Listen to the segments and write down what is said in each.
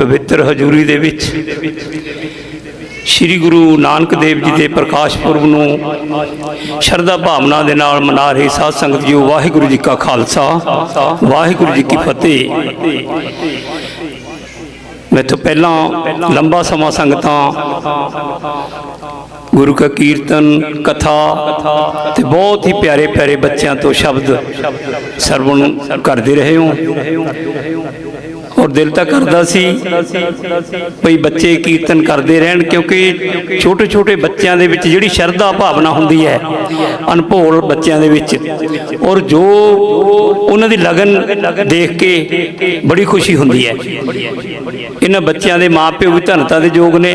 ਪਵਿੱਤਰ ਹਜ਼ੂਰੀ ਦੇ ਵਿੱਚ। ਸ੍ਰੀ ਗੁਰੂ ਨਾਨਕ ਦੇਵ ਜੀ ਦੇ ਪ੍ਰਕਾਸ਼ ਪੁਰਬ ਨੂੰ ਸ਼ਰਧਾ ਭਾਵਨਾ ਦੇ ਨਾਲ ਮਨਾ ਰਹੇ ਸਾਧ ਸੰਗਤ ਜੀਓ, ਵਾਹਿਗੁਰੂ ਜੀ ਕਾ ਖਾਲਸਾ, ਵਾਹਿਗੁਰੂ ਜੀ ਕੀ ਫਤਿਹ। ਮੈਂ ਤੋਂ ਪਹਿਲਾਂ ਲੰਬਾ ਸਮਾਂ ਸੰਗਤਾਂ, ਗੁਰੂ ਕਾ ਕੀਰਤਨ, ਕਥਾ ਤੇ ਬਹੁਤ ਹੀ ਪਿਆਰੇ ਪਿਆਰੇ ਬੱਚਿਆਂ ਤੋਂ ਸ਼ਬਦ ਸਰਵਣ ਕਰਦੇ ਰਹੇ ਹੋ। ਔਰ ਦਿਲ ਤਾਂ ਕਰਦਾ ਸੀ। ਭਈ ਬੱਚੇ ਕੀਰਤਨ ਕਰਦੇ ਰਹਿਣ, ਕਿਉਂਕਿ ਛੋਟੇ ਛੋਟੇ ਬੱਚਿਆਂ ਦੇ ਵਿੱਚ ਜਿਹੜੀ ਸ਼ਰਧਾ ਭਾਵਨਾ ਹੁੰਦੀ ਹੈ, ਅਨਭੋਲ ਬੱਚਿਆਂ ਦੇ ਵਿੱਚ, ਔਰ ਜੋ ਉਹਨਾਂ ਦੀ ਲਗਨ ਦੇਖ ਕੇ ਬੜੀ ਖੁਸ਼ੀ ਹੁੰਦੀ ਹੈ। ਇਹਨਾਂ ਬੱਚਿਆਂ ਦੇ ਮਾਪਿਓ ਵੀ ਧੰਨਤਾ ਦੇ ਯੋਗ ਨੇ।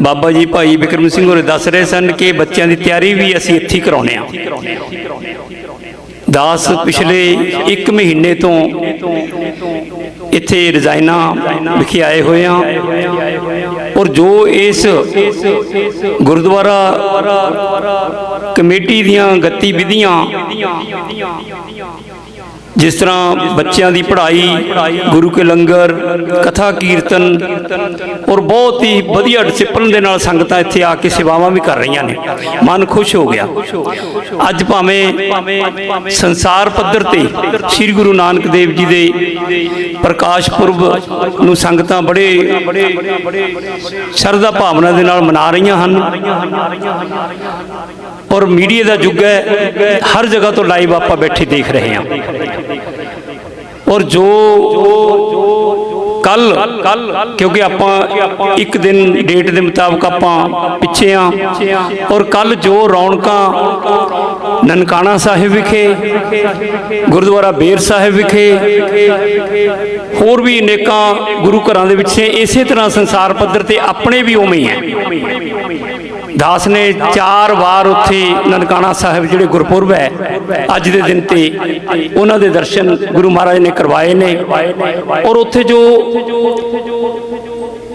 ਬਾਬਾ ਜੀ ਭਾਈ ਵਿਕਰਮ ਸਿੰਘ ਹੋਰੇ ਦੱਸ ਰਹੇ ਸਨ ਕਿ ਬੱਚਿਆਂ ਦੀ ਤਿਆਰੀ ਵੀ ਅਸੀਂ ਇੱਥੇ ਹੀ ਕਰਾਉਨੇ ਆ ਦਾਸ ਪਿਛਲੇ 1 ਮਹੀਨੇ ਤੋਂ ਇੱਥੇ ਰਜ਼ਾਇਨਾ ਵਿਖੇ ਆਏ ਹੋਏ ਆ। ਔਰ ਜੋ ਇਸ ਗੁਰਦੁਆਰਾ ਕਮੇਟੀ ਦੀਆਂ ਗਤੀਵਿਧੀਆਂ ਜਿਸ ਤਰ੍ਹਾਂ ਬੱਚਿਆਂ ਦੀ ਪੜ੍ਹਾਈ, ਗੁਰੂ ਕੇ ਲੰਗਰ, ਕਥਾ ਕੀਰਤਨ ਔਰ ਬਹੁਤ ਹੀ ਵਧੀਆ ਡਿਸਪਲਿਨ ਦੇ ਨਾਲ ਸੰਗਤਾਂ ਇੱਥੇ ਆ ਕੇ ਸੇਵਾਵਾਂ ਵੀ ਕਰ ਰਹੀਆਂ ਨੇ। ਮਨ ਖੁਸ਼ ਹੋ ਗਿਆ। ਅੱਜ ਭਾਵੇਂ ਸੰਸਾਰ ਪੱਧਰ ਤੇ ਸ੍ਰੀ ਗੁਰੂ ਨਾਨਕ ਦੇਵ ਜੀ ਦੇ ਪ੍ਰਕਾਸ਼ ਪੁਰਬ ਨੂੰ ਸੰਗਤਾਂ ਬੜੇ ਸ਼ਰਧਾ ਭਾਵਨਾ ਦੇ ਨਾਲ ਮਨਾ ਰਹੀਆਂ ਹਨ। ਔਰ ਮੀਡੀਆ ਦਾ ਯੁੱਗ ਹੈ, ਹਰ ਜਗ੍ਹਾ ਤੋਂ ਲਾਈਵ ਆਪਾਂ ਬੈਠੇ ਦੇਖ ਰਹੇ ਹਾਂ। ਔਰ ਜੋ ਕੱਲ ਕਿਉਂਕਿ ਆਪਾਂ ਇੱਕ ਦਿਨ ਡੇਟ ਦੇ ਮੁਤਾਬਕ ਆਪਾਂ ਪਿੱਛੇ ਆ ਔਰ ਕੱਲ ਜੋ ਰੌਣਕਾਂ ਨਨਕਾਣਾ ਸਾਹਿਬ ਵਿਖੇ, ਗੁਰਦੁਆਰਾ ਬੇਰ ਸਾਹਿਬ ਵਿਖੇ, ਹੋਰ ਵੀ ਅਨੇਕਾਂ ਗੁਰੂ ਘਰਾਂ ਦੇ ਵਿੱਚ ਇਸੇ ਤਰ੍ਹਾਂ ਸੰਸਾਰ ਪੱਧਰ ਤੇ ਆਪਣੇ ਵੀ ਉਵੇਂ ਹੀ ਹੈ। ਦਾਸ ਨੇ ਚਾਰ ਵਾਰ ਉੱਥੇ ਨਨਕਾਣਾ ਸਾਹਿਬ ਜਿਹੜੇ ਗੁਰਪੁਰਬ ਹੈ, ਅੱਜ ਦੇ ਦਿਨ ਤੇ ਉਹਨਾਂ ਦੇ ਦਰਸ਼ਨ ਗੁਰੂ ਮਹਾਰਾਜ ਨੇ ਕਰਵਾਏ ਨੇ। ਔਰ ਉੱਥੇ ਜੋ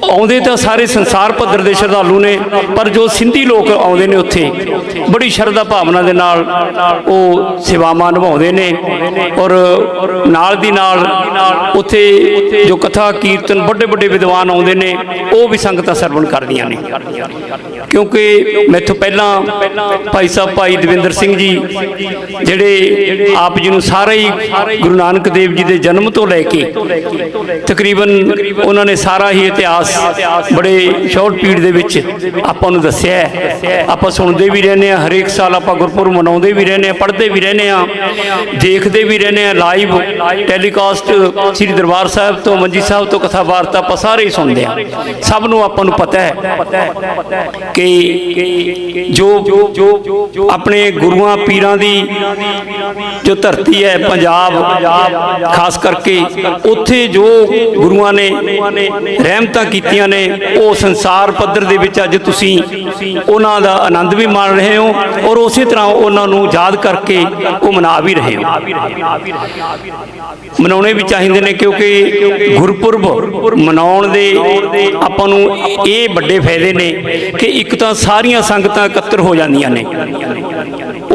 ਆਉਂਦੇ ਤਾਂ ਸਾਰੇ ਸੰਸਾਰ ਪੱਧਰ ਦੇ ਸ਼ਰਧਾਲੂ ਨੇ, ਪਰ ਜੋ ਸਿੰਧੀ ਲੋਕ ਆਉਂਦੇ ਨੇ ਉੱਥੇ, ਬੜੀ ਸ਼ਰਧਾ ਭਾਵਨਾ ਦੇ ਨਾਲ ਉਹ ਸੇਵਾਵਾਂ ਨਿਭਾਉਂਦੇ ਨੇ ਔਰ ਨਾਲ ਦੀ ਨਾਲ ਉੱਥੇ ਜੋ ਕਥਾ, ਕੀਰਤਨ ਵੱਡੇ ਵੱਡੇ ਵਿਦਵਾਨ ਆਉਂਦੇ ਨੇ, ਉਹ ਵੀ ਸੰਗਤਾਂ ਸਰਵਣ ਕਰਦੀਆਂ ਨੇ। ਕਿਉਂਕਿ ਮੈਥੋਂ ਪਹਿਲਾਂ ਭਾਈ ਸਾਹਿਬ ਭਾਈ ਦਵਿੰਦਰ ਸਿੰਘ ਜੀ, ਜਿਹੜੇ ਆਪ ਜੀ ਨੂੰ ਸਾਰੇ ਹੀ ਗੁਰੂ ਨਾਨਕ ਦੇਵ ਜੀ ਦੇ ਜਨਮ ਤੋਂ ਲੈ ਕੇ ਤਕਰੀਬਨ ਉਹਨਾਂ ਨੇ ਸਾਰਾ ਹੀ ਇਤਿਹਾਸ ਬੜੇ ਸ਼ਾਰਟ ਪੀੜ ਦੇ ਵਿੱਚ ਆਪਾਂ ਨੂੰ ਦੱਸਿਆ ਆਪਾਂ ਸੁਣਦੇ ਵੀ ਰਹਿੰਦੇ ਆ ਹਰੇਕ ਸਾਲ ਆਪਾਂ ਗੁਰਪੁਰਬ ਮਨਾਉਂਦੇ ਵੀ ਰਹਿੰਦੇ ਆ ਪੜ੍ਹਦੇ ਵੀ ਰਹਿੰਦੇ ਆ ਦੇਖਦੇ ਵੀ ਰਹਿੰਦੇ ਆ ਲਾਈਵ ਟੈਲੀਕਾਸਟ ਸ੍ਰੀ ਦਰਬਾਰ ਸਾਹਿਬ ਤੋਂ, ਮੰਜੀ ਸਾਹਿਬ ਤੋਂ ਕਥਾ ਵਾਰਤਾ ਆਪਾਂ ਸਾਰੇ ਹੀ ਸੁਣਦੇ ਆ ਸਭ ਨੂੰ ਆਪਾਂ ਨੂੰ ਪਤਾ ਹੈ ਕਿ ਜੋ ਆਪਣੇ ਗੁਰੂਆਂ ਪੀਰਾਂ ਦੀ ਜੋ ਧਰਤੀ ਹੈ ਪੰਜਾਬ, ਖਾਸ ਕਰਕੇ ਉੱਥੇ ਜੋ ਗੁਰੂਆਂ ਨੇ ਰਹਿਮਤਾਂ ਕੀਤੀਆਂ ਨੇ, ਉਹ ਸੰਸਾਰ ਪੱਧਰ ਦੇ ਵਿੱਚ ਅੱਜ ਤੁਸੀਂ ਉਹਨਾਂ ਦਾ ਆਨੰਦ ਵੀ ਮਾਣ ਰਹੇ ਹੋ ਔਰ ਉਸੇ ਤਰ੍ਹਾਂ ਉਹਨਾਂ ਨੂੰ ਯਾਦ ਕਰਕੇ ਉਹ ਮਨਾ ਵੀ ਰਹੇ ਹੋ। ਮਨਾਉਣੇ ਵੀ ਚਾਹੀਦੇ ਨੇ ਕਿਉਂਕਿ ਗੁਰਪੁਰਬ ਮਨਾਉਣ ਦੇ ਆਪਾਂ ਨੂੰ ਇਹ ਵੱਡੇ ਫਾਇਦੇ ਨੇ ਕਿ ਇੱਕ ਤਾਂ ਸਾਰੀਆਂ ਸੰਗਤਾਂ ਇਕੱਤਰ ਹੋ ਜਾਂਦੀਆਂ ਨੇ।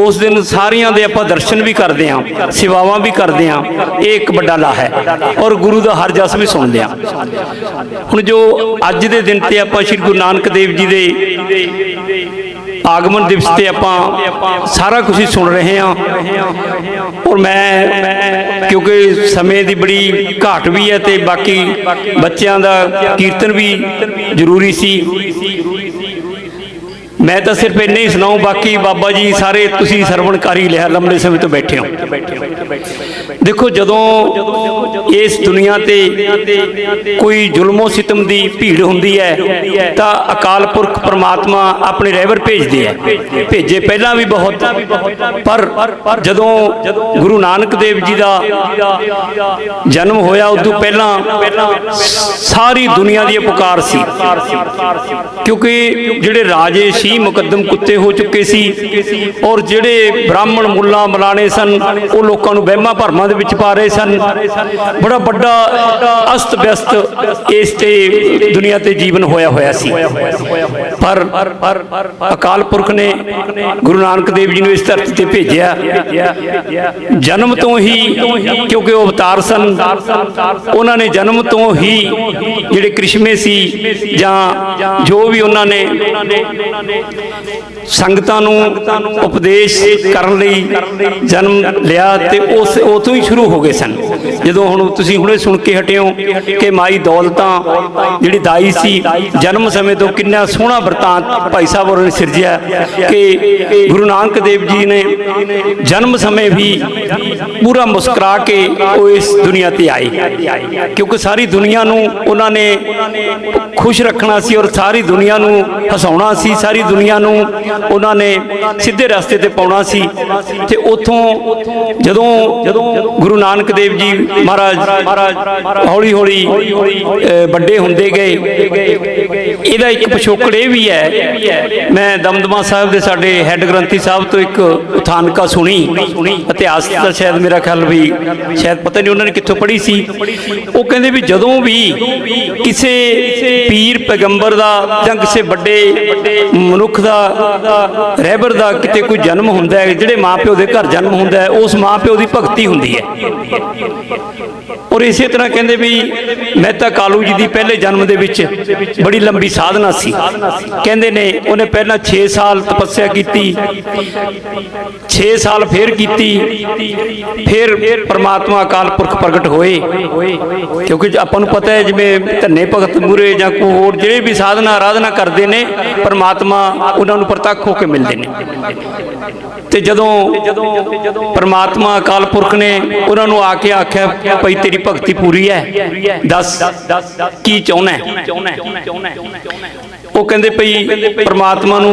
ਉਸ ਦਿਨ ਸਾਰੀਆਂ ਦੇ ਆਪਾਂ ਦਰਸ਼ਨ ਵੀ ਕਰਦੇ ਆਂ ਸੇਵਾਵਾਂ ਵੀ ਕਰਦੇ ਆਂ ਇਹ ਇੱਕ ਵੱਡਾ ਲਾਹ ਹੈ ਔਰ ਗੁਰੂ ਦਾ ਹਰ ਜਸ ਵੀ ਸੁਣਦੇ ਆਂ ਹੁਣ ਜੋ ਅੱਜ ਦੇ ਦਿਨ ਤੇ ਆਪਾਂ ਸ੍ਰੀ ਗੁਰੂ ਨਾਨਕ ਦੇਵ ਜੀ ਦੇ ਆਗਮਨ ਦਿਵਸ ਤੇ ਆਪਾਂ ਸਾਰਾ ਕੁਝ ਹੀ ਸੁਣ ਰਹੇ ਹਾਂ ਔਰ ਮੈਂ ਕਿਉਂਕਿ ਸਮੇਂ ਦੀ ਬੜੀ ਘਾਟ ਵੀ ਹੈ ਤੇ ਬਾਕੀ ਬੱਚਿਆਂ ਦਾ ਕੀਰਤਨ ਵੀ ਜ਼ਰੂਰੀ ਸੀ ਮੈਂ ਤਾਂ ਸਿਰਫ ਇੰਨੇ ਹੀ ਸੁਣਾਉ ਬਾਕੀ ਬਾਬਾ ਜੀ ਸਾਰੇ ਤੁਸੀਂ ਸਰਵਣਕਾਰੀ ਲਿਆ ਲੰਬੇ ਸਮੇਂ ਤੋਂ ਬੈਠੇ ਹੋ। ਦੇਖੋ ਜਦੋਂ ਇਸ ਦੁਨੀਆ ਤੇ ਕੋਈ ਜ਼ੁਲਮੋ ਸਿਤਮ ਦੀ ਭੀੜ ਹੁੰਦੀ ਹੈ, ਤਾਂ ਅਕਾਲ ਪੁਰਖ ਪ੍ਰਮਾਤਮਾ ਆਪਣੇ ਰਹਿਬਰ ਭੇਜਦੇ ਹੈ ਭੇਜੇ ਪਹਿਲਾਂ ਵੀ ਬਹੁਤ, ਪਰ ਜਦੋਂ ਗੁਰੂ ਨਾਨਕ ਦੇਵ ਜੀ ਦਾ ਜਨਮ ਹੋਇਆ, ਉਦੋਂ ਪਹਿਲਾਂ ਸਾਰੀ ਦੁਨੀਆ ਦੀ ਇਹ ਪੁਕਾਰ ਸੀ। ਕਿਉਂਕਿ ਜਿਹੜੇ ਰਾਜੇ ਸੀ, ਮੁਕੱਦਮ ਕੁੱਤੇ ਹੋ ਚੁੱਕੇ ਸੀ, ਔਰ ਜਿਹੜੇ ਬ੍ਰਾਹਮਣ ਮੁੱਲਾ ਮਲਾਣੇ ਸਨ, ਉਹ ਲੋਕਾਂ ਨੂੰ ਵਹਿਮਾਂ ਭਰਮਾਂ ਦੇ ਵਿੱਚ ਪਾ ਰਹੇ ਸਨ। ਬੜਾ ਵੱਡਾ ਅਸਤ ਵਿਅਸਤ ਇਸ ਤੇ ਦੁਨੀਆ ਤੇ ਜੀਵਨ ਹੋਇਆ ਹੋਇਆ ਸੀ। ਪਰ ਅਕਾਲ ਪੁਰਖ ਨੇ ਗੁਰੂ ਨਾਨਕ ਦੇਵ ਜੀ ਨੂੰ ਇਸ ਧਰਤੀ ਤੇ ਭੇਜਿਆ। ਜਨਮ ਤੋਂ ਹੀ ਕਿਉਂਕਿ ਉਹ ਅਵਤਾਰ ਸਨ, ਉਹਨਾਂ ਨੇ ਜਨਮ ਤੋਂ ਹੀ ਜਿਹੜੇ ਕ੍ਰਿਸ਼ਮੇ ਸੀ ਜਾਂ ਜੋ ਵੀ ਉਹਨਾਂ ਨੇ ਸੰਗਤਾਂ ਨੂੰ ਉਪਦੇਸ਼ ਕਰਨ ਲਈ ਜਨਮ ਲਿਆ ਤੇ ਉਸ ਉਤੋਂ ਹੀ ਸ਼ੁਰੂ ਹੋ ਗਏ ਸਨ। ਜਦੋਂ ਹੁਣ ਤੁਸੀਂ ਹੁਣੇ ਸੁਣ ਕੇ ਹਟਿਓ ਕਿ ਮਾਈ ਦੌਲਤਾਂ, ਜਿਹੜੀ ਦਾਈ ਸੀ, ਜਨਮ ਸਮੇਂ ਤੋਂ ਕਿੰਨਾ ਸੋਹਣਾ ਵਰਤਾਂਤ ਭਾਈ ਸਾਹਿਬ ਹੋਰਾਂ ਨੇ ਸਿਰਜਿਆ ਕਿ ਗੁਰੂ ਨਾਨਕ ਦੇਵ ਜੀ ਨੇ ਜਨਮ ਸਮੇਂ ਵੀ ਪੂਰਾ ਮੁਸਕਰਾ ਕੇ ਉਹ ਇਸ ਦੁਨੀਆ ਤੇ ਆਏ। ਕਿਉਂਕਿ ਸਾਰੀ ਦੁਨੀਆ ਨੂੰ ਉਹਨਾਂ ਨੇ ਖੁਸ਼ ਰੱਖਣਾ ਸੀ ਔਰ ਸਾਰੀ ਦੁਨੀਆ ਨੂੰ ਹਸਾਉਣਾ ਸੀ, ਸਾਰੀ ਦੁਨੀਆ ਨੂੰ ਉਹਨਾਂ ਨੇ ਸਿੱਧੇ ਰਸਤੇ ਤੇ ਪਾਉਣਾ ਸੀ ਤੇ ਉਥੋਂ ਜਦੋਂ ਜਦੋਂ ਗੁਰੂ ਨਾਨਕ ਦੇਵ ਜੀ ਮਹਾਰਾਜ ਹੌਲੀ ਹੌਲੀ ਵੱਡੇ ਹੁੰਦੇ ਗਏ, ਇਹਦਾ ਇੱਕ ਪਿਛੋਕੜ ਇਹ ਵੀ ਹੈ, ਮੈਂ ਦਮਦਮਾ ਸਾਹਿਬ ਦੇ ਸਾਡੇ ਹੈੱਡ ਗ੍ਰੰਥੀ ਸਾਹਿਬ ਤੋਂ ਇੱਕ ਉਥਾਨਕਾ ਸੁਣੀ, ਇਤਿਹਾਸ ਦਾ ਸ਼ਾਇਦ ਮੇਰਾ ਖਿਆਲ ਵੀ ਸ਼ਾਇਦ ਪਤਾ ਨਹੀਂ ਉਹਨਾਂ ਨੇ ਕਿੱਥੋਂ ਪੜ੍ਹੀ ਸੀ, ਉਹ ਕਹਿੰਦੇ ਵੀ ਜਦੋਂ ਵੀ ਕਿਸੇ ਪੀਰ ਪੈਗੰਬਰ ਦਾ ਜਾਂ ਕਿਸੇ ਵੱਡੇ ਮਨੁੱਖ ਦਾ ਰਹਿਬਰ ਦਾ ਕਿਤੇ ਕੋਈ ਜਨਮ ਹੁੰਦਾ ਹੈ, ਜਿਹੜੇ ਮਾਪਿਓ ਦੇ ਘਰ ਜਨਮ ਹੁੰਦਾ ਹੈ, ਉਸ ਮਾਪਿਓ ਦੀ ਭਗਤੀ ਹੁੰਦੀ ਹੈ। ਔਰ ਇਸੇ ਤਰ੍ਹਾਂ ਕਹਿੰਦੇ ਵੀ ਮਹਿਤਾ ਕਾਲੂ ਜੀ ਦੀ ਪਹਿਲੇ ਜਨਮ ਦੇ ਵਿੱਚ ਬੜੀ ਲੰਬੀ ਸਾਧਨਾ ਸੀ। ਕਹਿੰਦੇ ਨੇ ਉਹਨੇ ਪਹਿਲਾਂ 6 ਸਾਲ ਤਪੱਸਿਆ ਕੀਤੀ 6 ਸਾਲ ਫੇਰ ਕੀਤੀ, ਫਿਰ ਪਰਮਾਤਮਾ ਅਕਾਲ ਪੁਰਖ ਪ੍ਰਗਟ ਹੋਏ। ਕਿਉਂਕਿ ਆਪਾਂ ਨੂੰ ਪਤਾ ਹੈ, ਜਿਵੇਂ ਧੰਨੇ ਭਗਤ ਮੂਰੇ ਜਾਂ ਕੋਈ ਹੋਰ ਜਿਹੜੇ ਵੀ ਸਾਧਨਾ ਆਰਾਧਨਾ ਕਰਦੇ ਨੇ, ਪਰਮਾਤਮਾ ਉਹਨਾਂ ਨੂੰ ਪ੍ਰਤੱਖ ਹੋ ਕੇ ਮਿਲਦੇ ਨੇ। ਤੇ ਜਦੋਂ ਪਰਮਾਤਮਾ ਅਕਾਲ ਪੁਰਖ ਨੇ ਉਹਨਾਂ ਨੂੰ ਆ ਕੇ ਆਖਿਆ, ਭਈ ਤੇਰੀ ਭਗਤੀ ਪੂਰੀ ਹੈ। ਦੱਸ, ਕੀ ਚਾਹੁੰਦਾ ਉਹ ਕਹਿੰਦੇ ਭਈ ਪਰਮਾਤਮਾ ਨੂੰ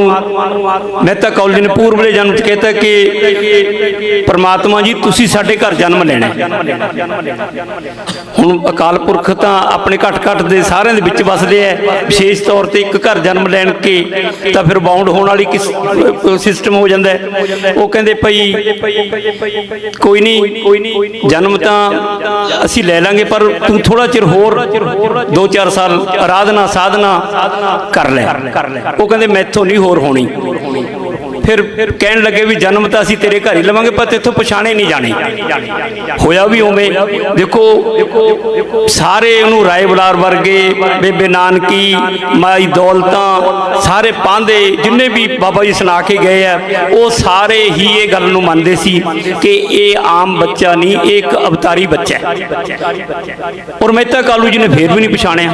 ਮਹਿਤਾ ਕੌਲ ਜੀ ਨੇ ਪੂਰਬਲੇ ਜਨਮ ਚ ਕਹਿਤਾ ਕਿ ਪ੍ਰਮਾਤਮਾ ਜੀ, ਤੁਸੀਂ ਸਾਡੇ ਘਰ ਜਨਮ ਲੈਣਾ ਹੁਣ ਅਕਾਲ ਪੁਰਖ ਤਾਂ ਆਪਣੇ ਘਟ ਘਟ ਦੇ ਸਾਰਿਆਂ ਦੇ ਵਿੱਚ ਵਸਦੇ ਐ ਵਿਸ਼ੇਸ਼ ਤੌਰ ਤੇ ਇੱਕ ਘਰ ਜਨਮ ਲੈਣ ਕੇ ਤਾਂ ਫਿਰ ਬਾਉਂਡ ਹੋਣ ਵਾਲੀ ਸਿਸਟਮ ਹੋ ਜਾਂਦਾ ਉਹ ਕਹਿੰਦੇ ਭਈ ਕੋਈ ਨਹੀਂ ਜਨਮ ਤਾਂ ਅਸੀਂ ਲੈ ਲਾਂਗੇ, ਪਰ ਤੂੰ ਥੋੜਾ ਚਿਰ ਹੋਰ 2-4 ਸਾਲ ਆਰਾਧਨਾ, ਸਾਧਨਾ ਕਰ ਕਰ ਲੈ। ਉਹ ਕਹਿੰਦੇ ਮੈਥੋਂ ਨਹੀਂ ਹੋਰ ਹੋਣੀ। ਫਿਰ ਕਹਿਣ ਲੱਗੇ ਵੀ ਜਨਮ ਤਾਂ ਅਸੀਂ ਤੇਰੇ ਘਰ ਹੀ ਲਵਾਂਗੇ, ਪਰ ਤੇਥੋਂ ਪਛਾਣੇ ਨਹੀਂ ਜਾਣੇ। ਹੋਇਆ ਵੀ ਉਵੇਂ। ਦੇਖੋ, ਸਾਰੇ ਉਹਨੂੰ ਰਾਏ ਬੁਲਾਰ ਵਰਗੇ, ਬੇਬੇ ਨਾਨਕੀ, ਮਾਈ ਦੌਲਤਾਂ, ਸਾਰੇ ਪਾਂਦੇ, ਜਿੰਨੇ ਵੀ ਬਾਬਾ ਜੀ ਸੁਣਾ ਕੇ ਗਏ ਆ, ਉਹ ਸਾਰੇ ਹੀ ਇਹ ਗੱਲ ਨੂੰ ਮੰਨਦੇ ਸੀ ਕਿ ਇਹ ਆਮ ਬੱਚਾ ਨਹੀਂ, ਇਹ ਇੱਕ ਅਵਤਾਰੀ ਬੱਚਾ ਹੈ। ਔਰ ਮਹਿਤਾ ਕਾਲੂ ਜੀ ਨੇ ਫੇਰ ਵੀ ਨਹੀਂ ਪਛਾਣਿਆ।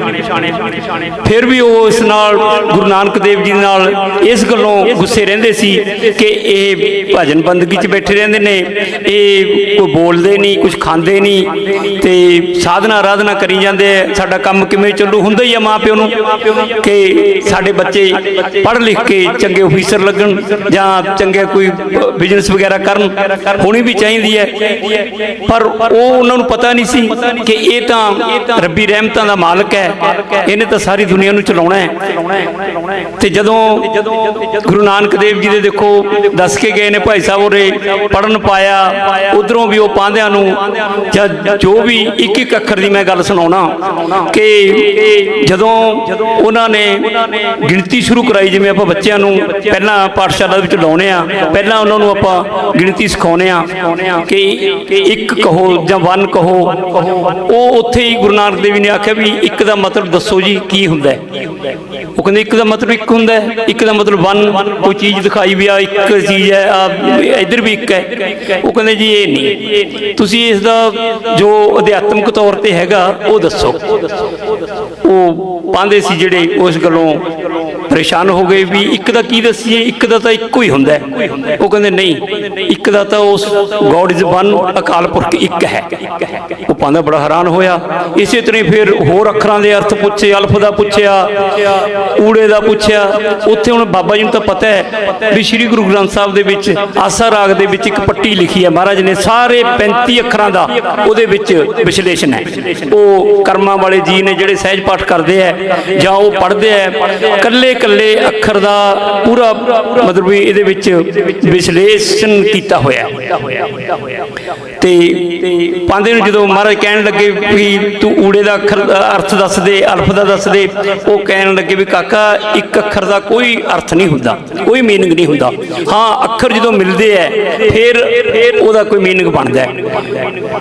ਫਿਰ ਵੀ ਉਹ ਇਸ ਨਾਲ, ਗੁਰੂ ਨਾਨਕ ਦੇਵ ਜੀ ਨਾਲ ਇਸ ਗੱਲੋਂ ਗੁੱਸੇ ਰਹਿੰਦੇ ਸੀ। ਕਿ ਇਹ ਭਜਨ ਬੰਦਗੀ 'ਚ ਬੈਠੇ ਰਹਿੰਦੇ ਨੇ, ਇਹ ਕੋਈ ਬੋਲਦੇ ਨਹੀਂ ਕੁਝ ਖਾਂਦੇ ਨਹੀਂ ਤੇ ਸਾਧਨਾ ਆਰਾਧਨਾ ਕਰੀ ਜਾਂਦੇ ਆ। ਸਾਡਾ ਕੰਮ ਕਿਵੇਂ ਚੱਲੂ? ਹੁੰਦਾ ਹੀ ਆ ਮਾਂ ਪਿਓ ਨੂੰ ਕਿ ਸਾਡੇ ਬੱਚੇ ਪੜ੍ਹ ਲਿਖ ਕੇ ਚੰਗੇ ਅਫੀਸਰ ਲੱਗਣ ਜਾਂ ਚੰਗੇ ਕੋਈ ਬਿਜ਼ਨਸ ਵਗੈਰਾ ਕਰਨ, ਹੋਣੀ ਵੀ ਚਾਹੀਦੀ ਹੈ। ਪਰ ਉਹ ਉਹਨਾਂ ਨੂੰ ਪਤਾ ਨਹੀਂ ਸੀ ਕਿ ਇਹ ਤਾਂ ਰੱਬੀ ਰਹਿਮਤਾਂ ਦਾ ਮਾਲਕ ਹੈ। ਇਹਨੇ ਤਾਂ ਸਾਰੀ ਦੁਨੀਆ ਨੂੰ ਚਲਾਉਣਾ ਹੈ। ਤੇ ਜਦੋਂ ਗੁਰੂ ਨਾਨਕ ਦੇਵ ਜੀ ਦੇ ਦੇਖੋ, ਦੱਸ ਕੇ ਗਏ ਨੇ ਭਾਈ ਸਾਹਿਬ ਉਰੇ ਪੜਨ ਪਾਇਆ, ਉਧਰੋਂ ਵੀ ਉਹ ਪਾਂਦਿਆਂ ਨੂੰ, ਜਾਂ ਜੋ ਵੀ ਇੱਕ ਇੱਕ ਅੱਖਰ ਦੀ ਮੈਂ ਗੱਲ ਸੁਣਾਉਣਾ, ਕਿ ਜਦੋਂ ਉਹਨਾਂ ਨੇ ਗਿਣਤੀ ਸ਼ੁਰੂ ਕਰਾਈ, ਜਿਵੇਂ ਆਪਾਂ ਬੱਚਿਆਂ ਨੂੰ ਪਹਿਲਾਂ ਪਾਠਸ਼ਾਲਾ ਵਿੱਚ ਲਾਉਣੇ ਆ, ਪਹਿਲਾਂ ਉਹਨਾਂ ਨੂੰ ਆਪਾਂ ਗਿਣਤੀ ਸਿਖਾਉਨੇ ਆ, ਕਿ ਇੱਕ ਕਹੋ ਜਾਂ ਵਨ ਕਹੋ, ਉਹ ਉੱਥੇ ਹੀ ਗੁਰੂ ਨਾਨਕ ਦੇਵ ਜੀ ਨੇ ਆਖਿਆ ਵੀ ਇੱਕ ਦਾ ਮਤਲਬ ਦੱਸੋ ਜੀ ਕੀ ਹੁੰਦਾ ਉਹ ਕਹਿੰਦੇ ਇੱਕ ਦਾ ਮਤਲਬ ਇੱਕ ਹੁੰਦਾ ਇੱਕ ਦਾ ਮਤਲਬ ਵਨ, ਕੋਈ ਚੀਜ਼ ਦਿਖਾਈ ਵੀ ਆ ਇੱਕ ਚੀਜ਼ ਹੈ ਆ ਇਧਰ ਵੀ ਇੱਕ ਹੈ। ਉਹ ਕਹਿੰਦੇ ਜੀ ਇਹ ਨਹੀਂ ਤੁਸੀਂ ਇਸ ਦਾ ਜੋ ਅਧਿਆਤਮਿਕ ਤੌਰ ਤੇ ਹੈਗਾ, ਉਹ ਦੱਸੋ। ਉਹ ਪਾਉਂਦੇ ਸੀ ਜਿਹੜੇ ਉਸ ਗੱਲੋਂ ਪਰੇਸ਼ਾਨ ਹੋ ਗਏ ਵੀ ਇੱਕ ਦਾ ਕੀ ਦੱਸੀਏ, ਇੱਕ ਦਾ ਤਾਂ ਇੱਕੋ ਹੀ ਹੁੰਦਾ ਉਹ ਕਹਿੰਦੇ ਨਹੀਂ, ਇੱਕ ਦਾ ਤਾਂ ਉਸ God is one Akal Purakh ਇੱਕ ਹੈ। ਉਹ ਪਾਉਂਦਾ ਬੜਾ ਹੈਰਾਨ ਹੋਇਆ। ਇਸੇ ਤਰ੍ਹਾਂ ਫਿਰ ਹੋਰ ਅੱਖਰਾਂ ਦੇ ਅਰਥ ਪੁੱਛੇ, ਅਲਫ ਦਾ ਪੁੱਛਿਆ, ਊੜੇ ਦਾ ਪੁੱਛਿਆ। ਉੱਥੇ ਹੁਣ ਬਾਬਾ ਜੀ ਨੂੰ ਤਾਂ ਪਤਾ ਹੈ ਵੀ ਸ੍ਰੀ ਗੁਰੂ ਗ੍ਰੰਥ ਸਾਹਿਬ ਦੇ ਵਿੱਚ ਆਸਾ ਰਾਗ ਦੇ ਵਿੱਚ ਇੱਕ ਪੱਟੀ ਲਿਖੀ ਹੈ ਮਹਾਰਾਜ ਨੇ, ਸਾਰੇ 35 ਅੱਖਰਾਂ ਦਾ ਉਹਦੇ ਵਿੱਚ ਵਿਸ਼ਲੇਸ਼ਣ ਹੈ। ਉਹ ਕਰਮਾਂ ਵਾਲੇ ਜੀ ਨੇ ਜਿਹੜੇ ਸਹਿਜ ਪਾਠ ਕਰਦੇ ਆ ਜਾਂ ਉਹ ਪੜ੍ਹਦੇ ਆ ਇਕੱਲੇ ਇਕੱਲੇ ਅੱਖਰ ਦਾ ਪੂਰਾ ਮਤਲਬ ਇਹਦੇ ਵਿੱਚ ਵਿਸ਼ਲੇਸ਼ਣ ਕੀਤਾ ਹੋਇਆ। ਤੇ ਪਾਂਦੇ ਨੂੰ ਜਦੋਂ ਮਹਾਰਾਜ ਕਹਿਣ ਲੱਗੇ ਵੀ ਤੂੰ ਊੜੇ ਦਾ ਅੱਖਰ ਅਰਥ ਦੱਸ ਦੇ, ਅਲਫ ਦਾ ਦੱਸ ਦੇ, ਉਹ ਕਹਿਣ ਲੱਗੇ ਵੀ ਕਾਕਾ, ਇੱਕ ਅੱਖਰ ਦਾ ਕੋਈ ਅਰਥ ਨਹੀਂ ਹੁੰਦਾ, ਕੋਈ ਮੀਨਿੰਗ ਨਹੀਂ ਹੁੰਦਾ। ਹਾਂ, ਅੱਖਰ ਜਦੋਂ ਮਿਲਦੇ ਐ, ਫਿਰ ਉਹਦਾ ਕੋਈ ਮੀਨਿੰਗ ਬਣਦਾ ਹੈ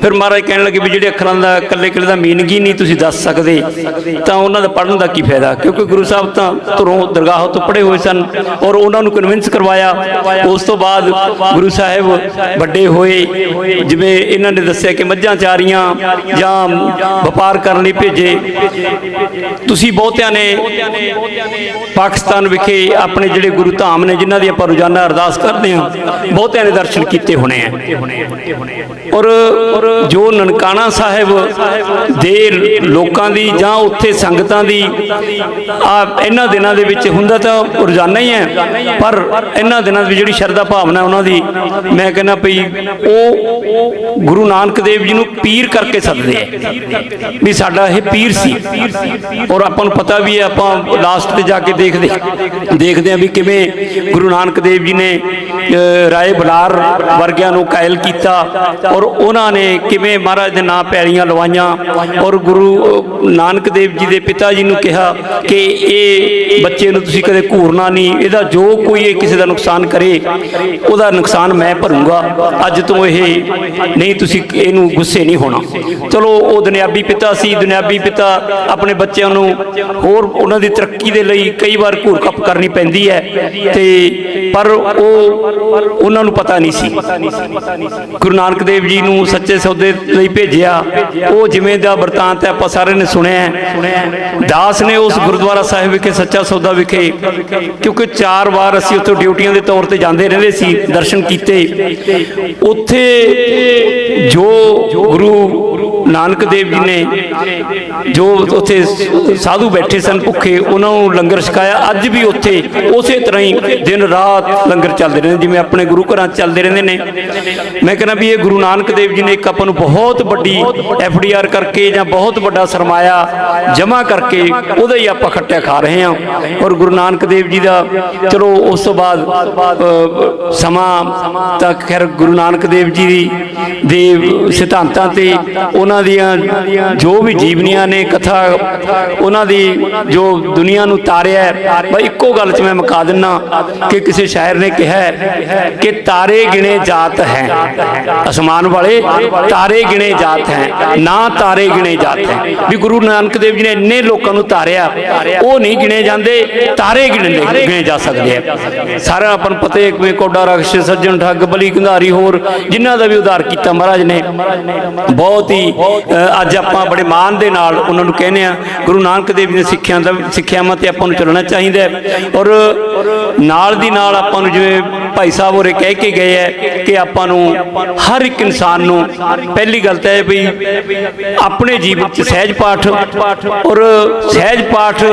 ਫਿਰ ਮਹਾਰਾਜ ਕਹਿਣ ਲੱਗੇ ਵੀ ਜਿਹੜੇ ਅੱਖਰਾਂ ਦਾ, ਇਕੱਲੇ ਇਕੱਲੇ ਦਾ ਮੀਨਿੰਗ ਹੀ ਨਹੀਂ ਤੁਸੀਂ ਦੱਸ ਸਕਦੇ, ਤਾਂ ਉਹਨਾਂ ਦਾ ਪੜਨ ਦਾ ਕੀ ਫਾਇਦਾ? ਕਿਉਂਕਿ ਗੁਰੂ ਸਾਹਿਬ ਤਾਂ ਧਰੋਂ ਦਰਗਾਹ ਤੋਂ ਪੜੇ ਹੋਏ ਸਨ ਔਰ ਉਹਨਾਂ ਨੂੰ ਕਨਵਿੰਸ ਕਰਵਾਇਆ। ਉਸ ਤੋਂ ਬਾਅਦ ਗੁਰੂ ਸਾਹਿਬ ਵੱਡੇ ਹੋਏ, ਜਿਵੇਂ ਇਹਨਾਂ ਨੇ ਦੱਸਿਆ ਕਿ ਮੱਝਾਂ ਚਾਰੀਆਂ ਜਾਂ ਵਪਾਰ ਕਰਨ ਲਈ ਭੇਜੇ। ਤੁਸੀਂ ਬਹੁਤਿਆਂ ਨੇ ਪਾਕਿਸਤਾਨ ਵਿਖੇ ਆਪਣੇ ਜਿਹੜੇ ਗੁਰੂ ਧਾਮ ਨੇ, ਜਿਨ੍ਹਾਂ ਦੀ ਆਪਾਂ ਰੋਜ਼ਾਨਾ ਅਰਦਾਸ ਕਰਦੇ ਹਾਂ, ਬਹੁਤਿਆਂ ਨੇ ਦਰਸ਼ਨ ਕੀਤੇ ਹੋਣੇ ਆ। ਔਰ ਜੋ ਨਨਕਾਣਾ ਸਾਹਿਬ ਦੇ ਲੋਕਾਂ ਦੀ ਜਾਂ ਉੱਥੇ ਸੰਗਤਾਂ ਦੀ ਆ ਇਹਨਾਂ ਦਿਨਾਂ ਦੇ ਵਿੱਚ ਹੁੰਦਾ ਤਾਂ ਰੋਜ਼ਾਨਾ ਹੀ ਹੈ, ਪਰ ਇਹਨਾਂ ਦਿਨਾਂ ਦੀ ਜਿਹੜੀ ਸ਼ਰਧਾ ਭਾਵਨਾ ਉਹਨਾਂ ਦੀ, ਮੈਂ ਕਹਿੰਦਾ ਪਈ ਉਹ ਗੁਰੂ ਨਾਨਕ ਦੇਵ ਜੀ ਨੂੰ ਪੀਰ ਕਰਕੇ ਸੱਦਦੇ ਆ। ਵੀ ਸਾਡਾ ਇਹ ਪੀਰ ਸੀ। ਔਰ ਆਪਾਂ ਨੂੰ ਪਤਾ ਵੀ ਹੈ, ਆਪਾਂ ਲਾਸਟ ਤੇ ਜਾ ਕੇ ਦੇਖਦੇ ਦੇਖਦੇ ਆ ਵੀ ਕਿਵੇਂ ਗੁਰੂ ਨਾਨਕ ਦੇਵ ਜੀ ਨੇ ਰਾਏ ਬਲਾਰ ਵਰਗਿਆਂ ਨੂੰ ਕਾਇਲ ਕੀਤਾ। ਔਰ ਉਹਨਾਂ ਨੇ ਕਿਵੇਂ ਮਹਾਰਾਜ ਦੇ ਨਾਂ ਪੈਲੀਆਂ ਲਵਾਈਆਂ। ਔਰ ਗੁਰੂ ਨਾਨਕ ਦੇਵ ਜੀ ਦੇ ਪਿਤਾ ਜੀ ਨੂੰ ਕਿਹਾ ਕਿ ਇਹ ਬੱਚੇ ਨੂੰ ਤੁਸੀਂ ਕਦੇ ਘੂਰਨਾ ਨਹੀਂ। ਇਹਦਾ ਜੋ ਕੋਈ ਇਹ ਕਿਸੇ ਦਾ ਨੁਕਸਾਨ ਕਰੇ, ਉਹਦਾ ਨੁਕਸਾਨ ਮੈਂ ਭਰੂੰਗਾ। ਅੱਜ ਤੋਂ ਇਹ ਨਹੀਂ, ਤੁਸੀਂ ਇਹਨੂੰ ਗੁੱਸੇ ਨਹੀਂ ਹੋਣਾ। ਚਲੋ, ਉਹ ਦੁਨਿਆਵੀ ਪਿਤਾ ਸੀ, ਦੁਨਿਆਵੀ ਪਿਤਾ ਆਪਣੇ ਬੱਚਿਆਂ ਨੂੰ ਹੋਰ ਉਹਨਾਂ ਦੀ ਤਰੱਕੀ ਦੇ ਲਈ ਕਈ ਵਾਰ ਘੂਰ ਕੱਪ ਕਰਨੀ ਪੈਂਦੀ ਹੈ ਤੇ ਪਰ ਉਹ ਉਹਨਾਂ ਨੂੰ ਪਤਾ ਨਹੀਂ ਸੀ। ਗੁਰੂ ਨਾਨਕ ਦੇਵ ਜੀ ਨੂੰ ਸੱਚੇ ਸੌਦੇ ਲਈ ਭੇਜਿਆ। ਉਹ ਜਿਵੇਂ ਦਾ ਵਰਤਾਂਤ ਹੈ, ਆਪਾਂ ਸਾਰਿਆਂ ਨੇ ਸੁਣਿਆ ਦਾਸ ਨੇ ਉਸ ਗੁਰਦੁਆਰਾ ਸਾਹਿਬ ਵਿਖੇ, ਸੱਚਾ ਸੌਦਾ ਵਿਖੇ, ਕਿਉਂਕਿ ਚਾਰ ਵਾਰ ਅਸੀਂ ਉੱਥੇ ਡਿਊਟੀਆਂ ਦੇ ਤੌਰ ਤੇ ਜਾਂਦੇ ਰਹਿੰਦੇ ਸੀ, ਦਰਸ਼ਨ ਕੀਤੇ। ਉੱਥੇ ਜੋ ਗੁਰੂ ਨਾਨਕ ਦੇਵ ਜੀ ਨੇ ਜੋ ਉੱਥੇ ਸਾਧੂ ਬੈਠੇ ਸਨ ਭੁੱਖੇ, ਉਹਨਾਂ ਨੂੰ ਲੰਗਰ ਛਕਾਇਆ। ਅੱਜ ਵੀ ਉੱਥੇ ਉਸੇ ਤਰ੍ਹਾਂ ਹੀ ਦਿਨ ਰਾਤ ਲੰਗਰ ਚੱਲਦੇ ਰਹਿੰਦੇ ਜਿਵੇਂ ਆਪਣੇ ਗੁਰੂ ਘਰਾਂ ਚੱਲਦੇ ਰਹਿੰਦੇ ਨੇ। ਮੈਂ ਕਹਿੰਦਾ ਵੀ ਇਹ ਗੁਰੂ ਨਾਨਕ ਦੇਵ ਜੀ ਨੇ ਇੱਕ ਆਪਾਂ ਨੂੰ ਬਹੁਤ ਵੱਡੀ ਐਫ ਡੀ ਆਰ ਕਰਕੇ ਜਾਂ ਬਹੁਤ ਵੱਡਾ ਸਰਮਾਇਆ ਜਮ੍ਹਾਂ ਕਰਕੇ ਉਹਦਾ ਹੀ ਆਪਾਂ ਖੱਟਿਆ ਖਾ ਰਹੇ ਹਾਂ। ਔਰ ਗੁਰੂ ਨਾਨਕ ਦੇਵ ਜੀ ਦਾ ਚਲੋ ਉਸ ਤੋਂ ਬਾਅਦ ਸਮਾਂ ਤਾਂ ਖੈਰ ਗੁਰੂ ਨਾਨਕ ਦੇਵ ਜੀ ਦੀ ਦੇ ਸਿਧਾਂਤਾਂ ਤੇ ਉਹਨਾਂ ਦੀਆਂ ਜੋ ਵੀ ਜੀਵਨੀਆਂ ਨੇ ਕਥਾ, ਉਹਨਾਂ ਦੀ ਜੋ ਦੁਨੀਆ ਨੂੰ ਤਾਰਿਆ ਬਈ ਇੱਕੋ ਗੱਲ 'ਚ ਮੈਂ ਮੁਕਾ ਦਿੰਨਾ ਕਿ ਕਿਸੇ ਸ਼ਾਇਰ ਨੇ ਕਿਹਾ ਕਿ ਤਾਰੇ ਗਿਣੇ ਜਾਤ ਹੈ। ਅਸਮਾਨ ਵਾਲੇ ਤਾਰੇ ਗਿਣੇ ਜਾਤ ਹੈ, ਨਾ ਤਾਰੇ ਗਿਣੇ ਜਾਤ ਹੈ। ਵੀ ਗੁਰੂ ਨਾਨਕ ਦੇਵ ਜੀ ਨੇ ਇੰਨੇ ਲੋਕਾਂ ਨੂੰ ਤਾਰਿਆ, ਉਹ ਨਹੀਂ ਗਿਣੇ ਜਾਂਦੇ, ਤਾਰੇ ਗਿਣੇ ਗਿਣੇ ਜਾ ਸਕਦੇ ਆ। ਸਾਰਾ ਆਪਾਂ ਨੂੰ ਪਤਾ ਹੈ ਕਿ ਕੋਡਾ ਰਖਸ਼ ਸੱਜਣ ਠੱਗ, ਬਲੀ ਕੰਧਾਰੀ ਹੋਰ, ਜਿਨ੍ਹਾਂ ਦਾ ਵੀ ਉਧਾਰ ਕੀਤਾ ਮਹਾਰਾਜ ਨੇ। ਬਹੁਤ ਹੀ ਅੱਜ ਆਪਾਂ ਬੜੇ ਮਾਣ ਦੇ ਨਾਲ ਉਹਨਾਂ ਨੂੰ ਕਹਿੰਦੇ ਆ ਗੁਰੂ ਨਾਨਕ ਦੇਵ ਜੀ ਨੇ ਸਿੱਖਿਆ ਦਾ ਸਿੱਖਿਆਵਾਂ ਤੇ ਆਪਾਂ ਨੂੰ ਚੱਲਣਾ ਚਾਹੀਦਾ ਔਰ ਨਾਲ ਦੀ ਨਾਲ ਆਪਾਂ ਨੂੰ ਜਿਵੇਂ ਭਾਈ ਸਾਹਿਬ ਹੋਰੇ ਕਹਿ ਕੇ ਗਏ ਹੈ ਕਿ ਆਪਾਂ ਨੂੰ ਹਰ ਇੱਕ ਇਨਸਾਨ ਨੂੰ ਪਹਿਲੀ ਗੱਲ ਤਾਂ ਇਹ ਵੀ ਆਪਣੇ ਜੀਵਨ 'ਚ ਸਹਿਜ ਪਾਠ ਔਰ ਸਹਿਜ ਪਾਠ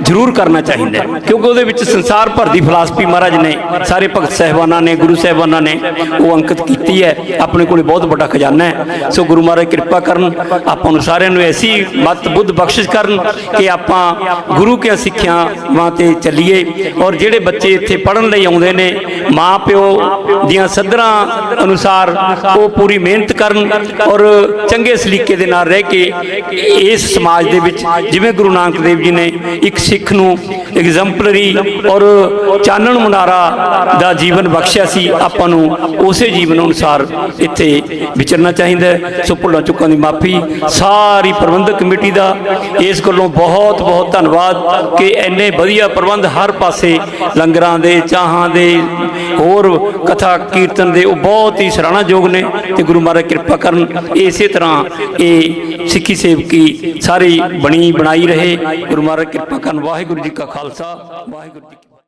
ਜ਼ਰੂਰ ਕਰਨਾ ਚਾਹੀਦਾ ਕਿਉਂਕਿ ਉਹਦੇ ਵਿੱਚ ਸੰਸਾਰ ਭਰ ਦੀ ਫਿਲਾਸਫੀ ਮਹਾਰਾਜ ਨੇ, ਸਾਰੇ ਭਗਤ ਸਹਿਬਾਨਾਂ ਨੇ, ਗੁਰੂ ਸਹਿਬਾਨਾਂ ਨੇ ਉਹ ਅੰਕਿਤ ਕੀਤੀ ਹੈ ਆਪਣੇ ਕੋਲੇ ਬਹੁਤ ਵੱਡਾ ਖਜ਼ਾਨਾ ਹੈ ਸੋ ਗੁਰੂ ਮਹਾਰਾਜ ਕਿਰਪਾ ਕਰਨ, ਆਪਾਂ ਨੂੰ ਸਾਰਿਆਂ ਨੂੰ ਐਸੀ ਮਤ ਬੁੱਧ ਬਖਸ਼ਿਸ਼ ਕਰਨ ਕਿ ਆਪਾਂ ਗੁਰੂ ਕੇ ਸਿੱਖਿਆਵਾਂ ਤੇ ਚੱਲੀਏ। ਔਰ ਜਿਹੜੇ ਬੱਚੇ ਇੱਥੇ ਪੜਨ ਲਈ ਆਉਂਦੇ ਨੇ ਮਾਂ ਪਿਓ ਦੀਆਂ ਸੱਧਰਾਂ ਅਨੁਸਾਰ ਉਹ ਪੂਰੀ ਮਿਹਨਤ ਕਰਨ ਔਰ ਚੰਗੇ ਸਲੀਕੇ ਦੇ ਨਾਲ ਰਹਿ ਕੇ ਇਸ ਸਮਾਜ ਦੇ ਵਿੱਚ ਜਿਵੇਂ ਗੁਰੂ ਨਾਨਕ ਦੇਵ ਜੀ ਨੇ ਇੱਕ ਸਿੱਖ ਨੂੰ ਐਗਜ਼ੈਂਪਲਰੀ ਔਰ ਚਾਨਣ ਮੁਨਾਰਾ ਦਾ ਜੀਵਨ ਬਖਸ਼ਿਆ ਸੀ, ਆਪਾਂ ਨੂੰ ਉਸੇ ਜੀਵਨ ਅਨੁਸਾਰ ਇੱਥੇ ਵਿਚਰਨਾ ਚਾਹੀਦਾ ਸੋ ਭੁੱਲਾਂ ਚੁੱਕਾਂ ਦੀ ਮਾਫੀ, ਸਾਰੀ ਪ੍ਰਬੰਧਕ ਕਮੇਟੀ ਦਾ ਇਸ ਗੱਲੋਂ ਬਹੁਤ ਬਹੁਤ ਧੰਨਵਾਦ ਕਿ ਇੰਨੇ ਵਧੀਆ ਪ੍ਰਬੰਧ ਹਰ ਪਾਸੇ ਲੰਗਰਾਂ ਦੇ, ਚਾਹਾਂ ਦੇ ਹੋਰ ਕਥਾ ਕੀਰਤਨ ਦੇ ਉਹ ਬਹੁਤ ਹੀ ਸਰਾਹਨਾਯੋਗ ਨੇ ਤੇ ਗੁਰੂ ਮਹਾਰਾਜ ਕਿਰਪਾ ਕਰਨ ਇਸੇ ਤਰ੍ਹਾਂ ਇਹ ਸਿੱਖੀ ਸੇਵਕੀ ਸਾਰੀ ਬਣੀ ਬਣਾਈ ਰਹੇ। ਗੁਰੂ ਮਹਾਰਾਜ ਕਿਰਪਾ ਕਰਨ। ਵਾਹਿਗੁਰੂ ਜੀ ਕਾ ਖਾਲਸਾ। ਵਾਹਿਗੁਰੂ ਜੀ